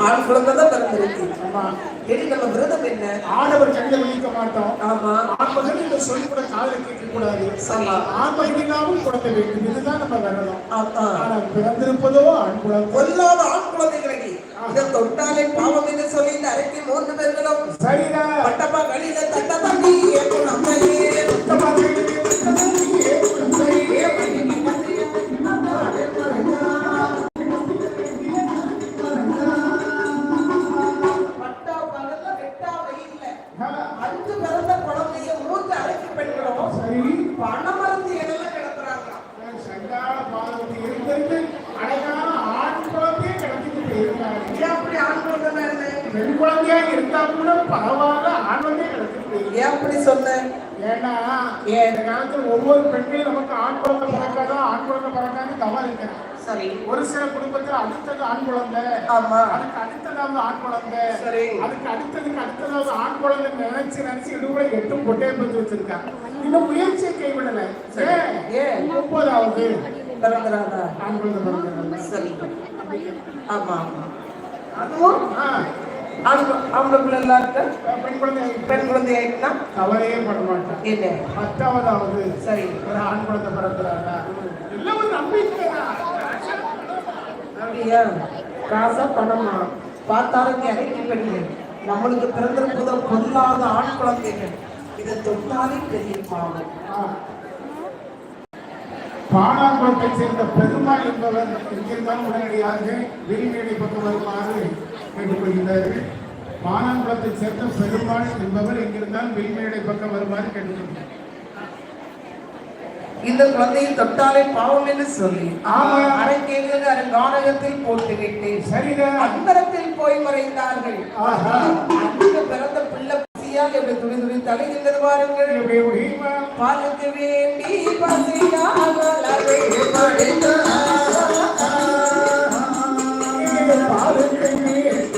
ஆண் குழந்தை தான் பிறந்திருக்கு. ஆமா. இனி நம்ம விரதம் என்ன? ஆடவர் கண்ணில் விழிக்க மாட்டோம். ஆமா. ஆண்மகன் இந்த சொல் கூட காதல கேட்க கூடாது ஆமா. ஆண்மகனாவும் குழந்தை வேண்டும். இதுதான் நம்ம விரதம். ஆமா. ஆனால் பிறந்திருப்பதோ ஆண் குழந்தை. பொல்லாத ஆண் குழந்தைகளை இதை தொட்டாலே பாவம் என்று சொல்லி இந்த அறைக்கு மூன்று பேர்களும் சரிடா. பட்டப்பா தட்டப்பா நீ பெண் குழந்தையா இருந்தா கூட பரவாயில்ல ஆண் போயிருக்காங்க ஏன் அப்படி சொன்ன? ஏன்னா இந்த காலத்துல ஒவ்வொரு பெண்களும் நமக்கு ஆண் குழந்தை பிறக்காதோ ஆண் குழந்தை பிறக்காது தவறு இருக்கிறேன் சரி. ஒரு சில குடும்பத்துல அடுத்தது ஆண் குழந்தை ஆமா. அதுக்கு அடுத்ததாவது ஆண் குழந்தை சரி. அதுக்கு அடுத்ததுக்கு அடுத்ததாவது ஆண் குழந்தை நினைச்சு நினைச்சு இடுவுல எட்டும் கொட்டையை பத்தி வச்சிருக்காங்க. இன்னும் முயற்சியை கைவிடல. ஏன்? முப்பதாவது பிறந்துடாதா ஆண் குழந்தை பிறந்தது சரி. ஆமா ஆமா. அதுவும் ஆம்பளை பிள்ளை எல்லாம் இருக்கு பெண் குழந்தை பெண் குழந்தை ஆயிட்டுனா கவலையே பட மாட்டான் என்ன? பத்தாவதாவது சரி. ஒரு ஆண் குழந்தை பிறக்கிறாரா எல்லாம் ஒரு நம்பிக்கை அப்படியா? காசா பணமா? பார்த்தாலும் இறக்கி பெண்கள். நம்மளுக்கு பிறந்திருப்பதோ பொல்லாத ஆண் குழந்தைகள். இதை தொட்டாலே பெரிய பாவம். பாடாங்குளத்தை சேர்ந்த பெருமாள் என்பவர் எங்கிருந்தாலும் உடனடியாக விரிமேடை பக்கம் வருமாறு கேட்டுக்கொள்கிறார்கள் பானாங்குளத்தை சேர்ந்த பெருமாள் என்பவர் எங்கிருந்தாலும் விரிமேடை பக்கம் வருமாறு கேட்டுக்கொள்கிறார். இந்த குழந்தையை தொட்டாலே பாவம் என்று சொல்லி ஆமா. அருங்கானகத்தில் போட்டு விட்டேன். சரிதான் அந்தரத்தில் போய் மறைந்தார்கள். ஆஹா. அங்கு பிறந்த பிள்ளை பசியாக எப்படி துணி துணி தலைகின்றது பாருங்கள்? பாலுக்கு வேண்டி பசியாக அலை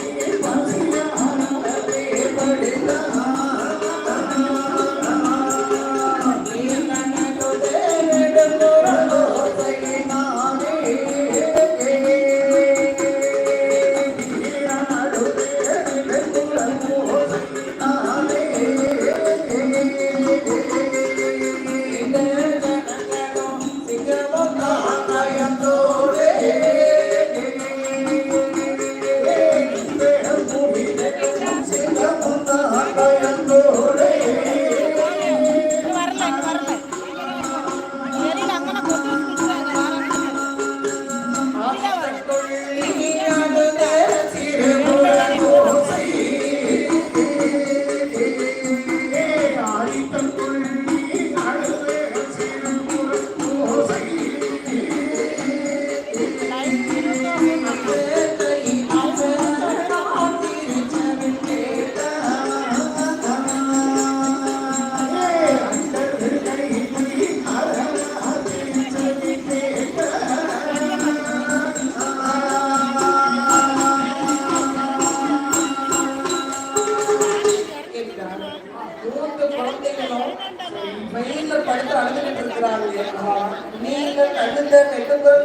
நீங்கள் அழுத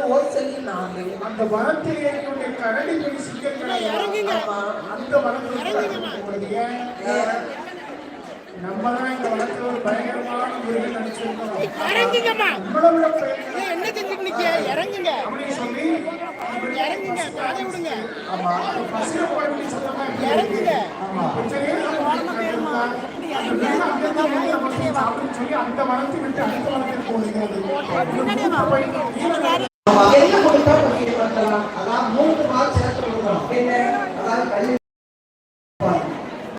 ஓர் செல்லி நாங்கள். அந்த வனத்தில் இருக்கக்கூடிய கரடி போய் சிக்கல் ஆமா. அந்த வனத்தில் உங்களுக்கு ஏன்? நம்ம தான் இந்த வனத்தில் ஒரு பயங்கரமான மிருகம் நினைச்சிருக்கோம் இறங்குங்கம்மா. நம்மளை விட பயங்கரம் என்ன செஞ்சுட்டு இறங்குங்க. அப்படின்னு சொல்லி இப்படி இறங்குங்க காதை விடுங்க. ஆமா பஸ்ல போய் சத்தமா இறங்குங்க. ஆமா கொஞ்சம் அந்த மிருகம் அங்கிருந்து வந்து நமக்கு